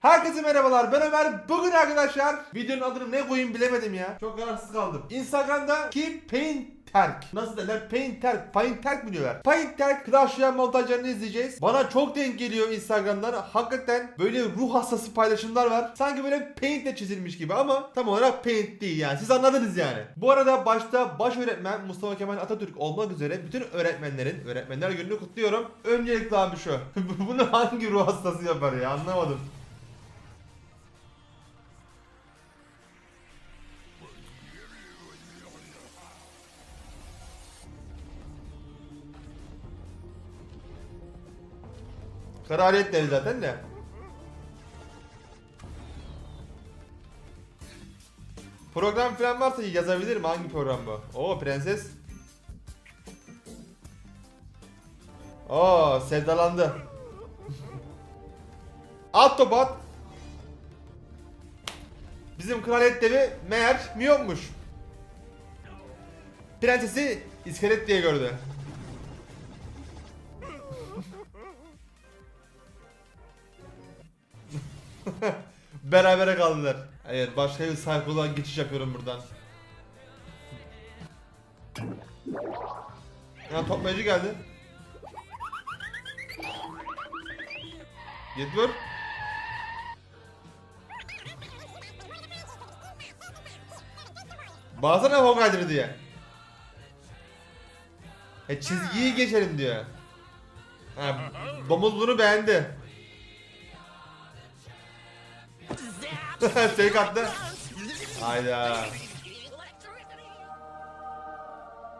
Herkese merhabalar ben Ömer. Bugün arkadaşlar videonun adını ne koyayım bilemedim ya. Çok kararsız kaldım. Instagram'daki Paint Terk. Nasıl derler? Paint Terk. Paint Terk mi diyorlar? Paint Terk Clash Royale montajlarını izleyeceğiz. Bana çok denk geliyor Instagram'dan. Hakikaten böyle ruh hastası paylaşımlar var. Sanki böyle Paint ile çizilmiş gibi ama tam olarak Paint değil yani. Siz anladınız yani. Bu arada başta baş öğretmen Mustafa Kemal Atatürk olmak üzere bütün öğretmenlerin Öğretmenler Günü'nü kutluyorum. Öncelikle abi şu. Bunu hangi ruh hastası yapar ya anlamadım. Kraliyet devi zaten de. Program falan varsa yazabilirim hangi program bu? Oo prenses. Oo sevdalandı. Autobot. Bizim kraliyet devi meğer miyonmuş. Prensesi iskelet diye gördü. Berabere kaldılar. Evet başka bir sayfaya geçiş yapıyorum buradan. Ya toplayıcı geldi. Vur. Bağırsana Hogrider diye. E çizgiyi geçelim diyor. Ha, domuz bunu beğendi. Fake attı. Hayda.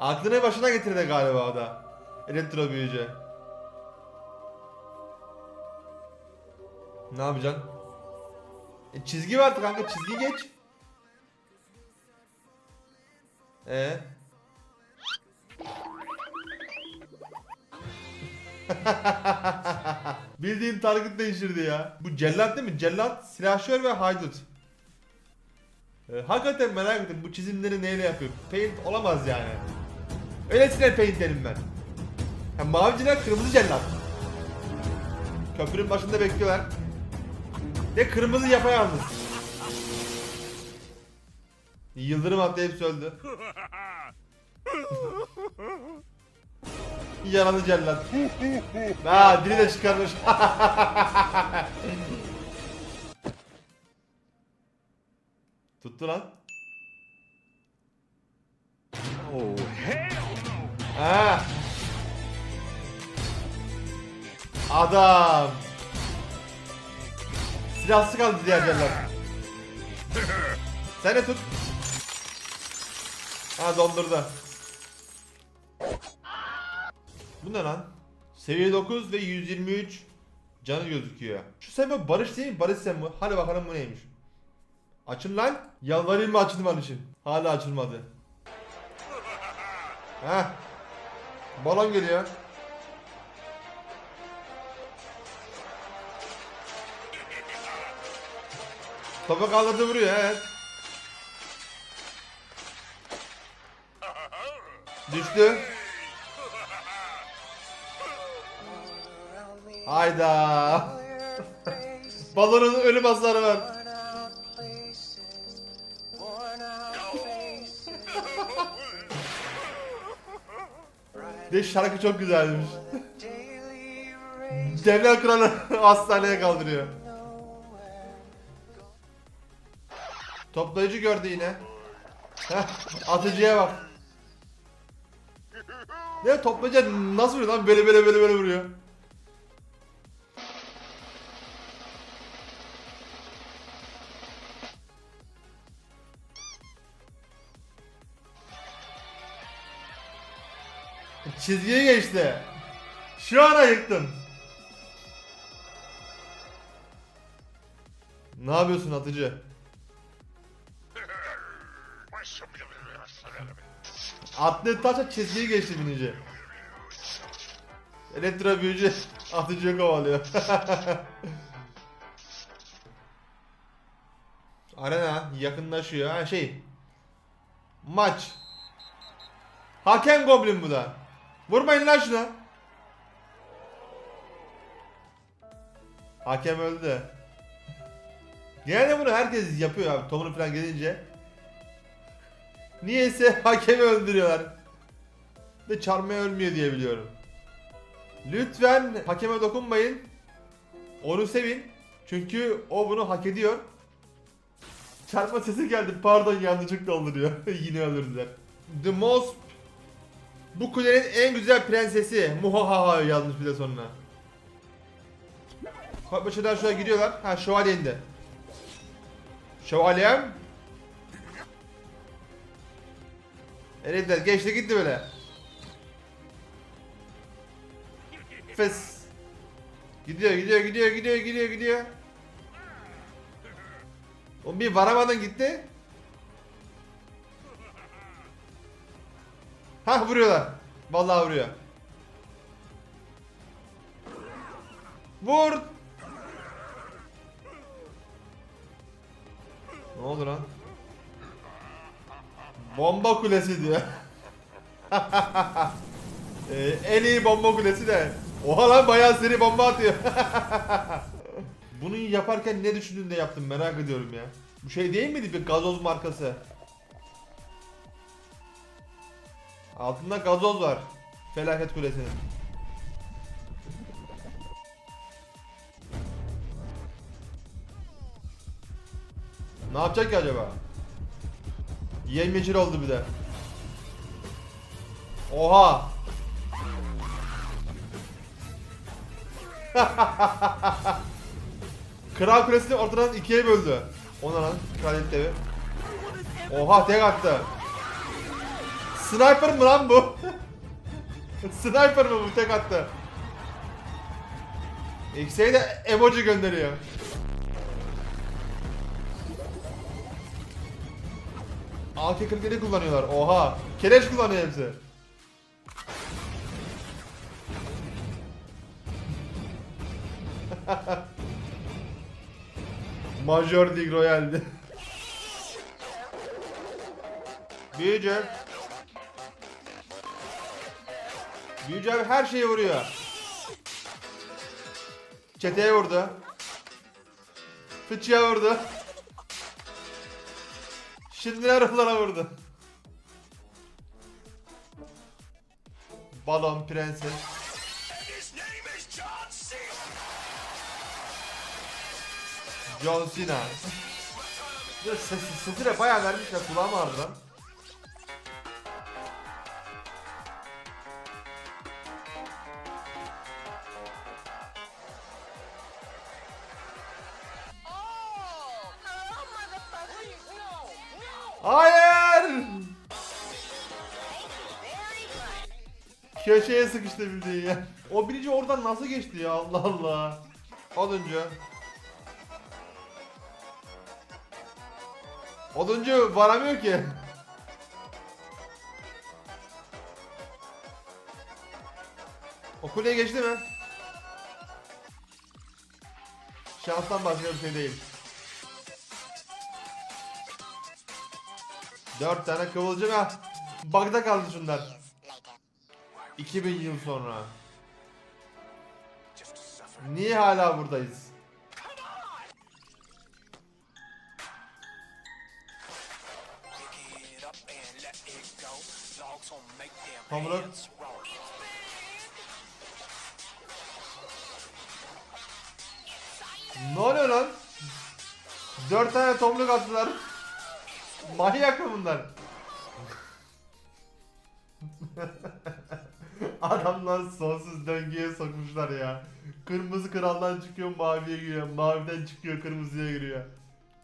Aklını başına getirdi galiba o da. Elektro büyücü. Ne yapacaksın? E, çizgi vardı kanka çizgi geç. Ee? Bildiğin target değiştirdi ya. Bu cellat değil mi? Cellat, silahşör ve haydut. Ee, hakikaten merak ettim bu çizimleri neyle yapıyor? Paint olamaz yani. Öylesine paint derim ben. Ha, maviciler kırmızı cellat. Köprünün başında bekliyorlar. Ve kırmızı yapayalnız. Yıldırım hepsi öldü. Yaralı cellat. ha dili de çıkarmış. Tuttu lan. Oh! Ha. Adam. Silahsız kaldı diğer cellat. Sen de tut. Ha dondurdu. Bu ne lan? Seviye 9 ve 123 canı gözüküyor. Şu sembol barış değil mi? Barış sembol. Hadi bakalım bu neymiş. Açın lan. Yalvarayım mı açılman için? Hala açılmadı. Heh. Balon geliyor. Topu kaldırdı vuruyor evet. Düştü. Hayda. Balonun ölüm hasarı var. De şarkı çok güzelmiş. Devler kralı hastaneye kaldırıyor. Toplayıcı gördü yine. Heh, atıcıya bak. Ne toplayıcı nasıl vuruyor lan böyle böyle böyle böyle vuruyor. Çizgiye geçti. Şu an ayıktım. Ne yapıyorsun atıcı? Atlet taşa çizgiyi geçti binici. Elektro büyücü atıcıyı kovalıyor. Arena yakınlaşıyor. Ha şey. Maç. Hakem Goblin bu da. Vurmayın lan şuna. Hakem öldü. Yani bunu herkes yapıyor abi Tom'un falan gelince. Niyeyse hakemi öldürüyorlar. Ve çarmıha ölmüyor diye biliyorum. Lütfen hakeme dokunmayın. Onu sevin. Çünkü o bunu hak ediyor. Çarpma sesi geldi. Pardon yanlışlıkla oldu diyor. Yine öldürdüler. The most bu kulenin en güzel prensesi. Muhahaha yazmış bir de sonuna. Başından şuraya gidiyorlar. Ha şövalye indi. Şövalyem. Herifler geçti gitti böyle. Fes. Gidiyor gidiyor gidiyor gidiyor gidiyor gidiyor. O bir varamadan gitti. Hah vuruyorlar. Vallahi vuruyor. Vur. Ne oldu lan? Bomba kulesi diyor. Ee, en iyi bomba kulesi de. Oha lan bayağı seri bomba atıyor. Bunu yaparken ne düşündün de yaptın merak ediyorum ya. Bu şey değil miydi bir gazoz markası? Altında gazoz var. Felaket kulesinin. Ne yapacak ki acaba? Yemyeşil oldu bir de. Oha! Kral Kulesi'ni ortadan ikiye böldü. Ona lan kraliyet devi. Oha tek attı. Sniper mı lan bu? Sniper mı bu tek attı? X'e de emoji gönderiyor. AK-47 kullanıyorlar. Oha. Keleş kullanıyor hepsi. Major League Royale'di. Büyücü. Büyücü abi her şeyi vuruyor. Çeteye vurdu. Fıçıya vurdu. Şimdi ruhlara vurdu. Balon prenses. John Cena. Sesi, sesi de bayağı vermiş ya kulağım ağrıdı Hayır! Köşeye sıkıştı bildiğin ya. O birinci oradan nasıl geçti ya Allah Allah. Oduncu. Oduncu varamıyor ki. O kuleye geçti mi? Şanstan başka bir şey değil. Dört tane kıvılcım ha. Bagda kaldı şunlar. 2000 yıl sonra. Niye hala buradayız? Roll. Ne oluyor lan? Dört tane tomruk attılar. Manyak mı bunlar? Adamlar sonsuz döngüye sokmuşlar ya. Kırmızı kraldan çıkıyor maviye giriyor. Maviden çıkıyor kırmızıya giriyor.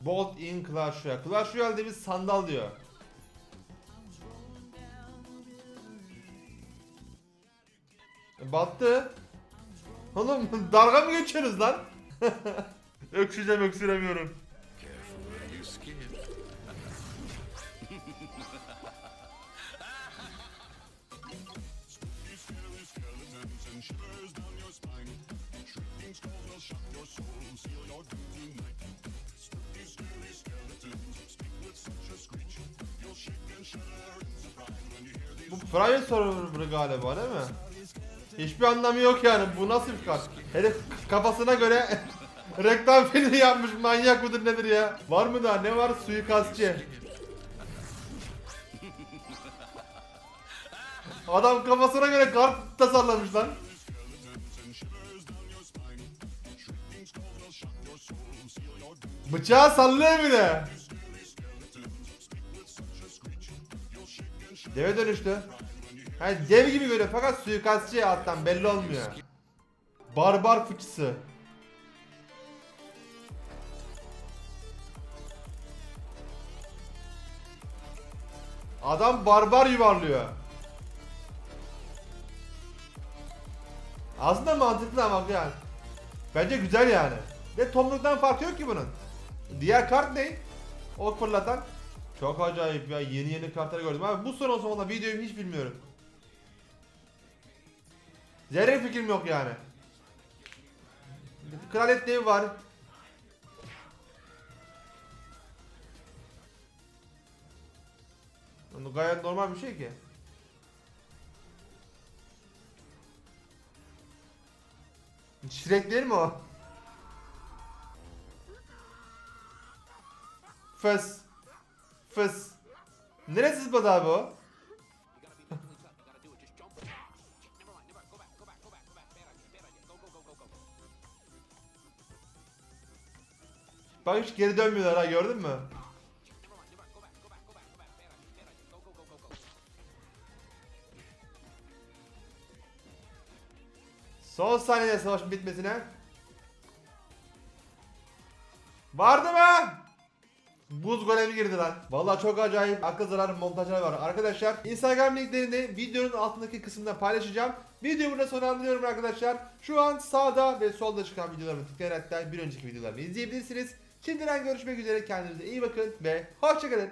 Bolt in Clash Royale. Clash Royale dediğimiz sandal diyor. E, Battı. Oğlum dalga mı geçiyorsunuz lan? Öksüreceğim öksüremiyorum. Bu private server galiba değil mi? Hiçbir anlamı yok yani. Bu nasıl bir kart? Herif kafasına göre Reklam filmi yapmış manyak mıdır nedir ya? Var mı daha ne var suikastçı? Adam kafasına göre kart tasarlamış lan. Bıçağı sallıyor bir de. Deve dönüştü. Hani dev gibi böyle fakat suikastçı alttan belli olmuyor. Barbar fıçısı. Adam barbar yuvarlıyor. Aslında mantıklı ama yani. Bence güzel yani. Ve tomruktan farkı yok ki bunun. Diğer kart ne? Ok fırlatan. Çok acayip ya yeni yeni kartları gördüm. Abi bu son o zaman da videoyu hiç bilmiyorum. Zerre fikrim yok yani. Kraliyet devi var. Bu gayet normal bir şey ki. Şirek değil mi o? Fıs. Fıs. Neresi zıpladı abi o? Bak hiç geri dönmüyorlar ha gördün mü? Son saniyede savaşın bitmesine. Vardı mı? Buz golemi girdi lan. Vallahi çok acayip akıl zararı montajlar var. Arkadaşlar Instagram linklerini videonun altındaki kısımda paylaşacağım. Videomu burada sonlandırıyorum arkadaşlar. Şu an sağda ve solda çıkan videolarımı tıklayarak da bir önceki videolarımı izleyebilirsiniz. Şimdiden görüşmek üzere kendinize iyi bakın ve hoşçakalın.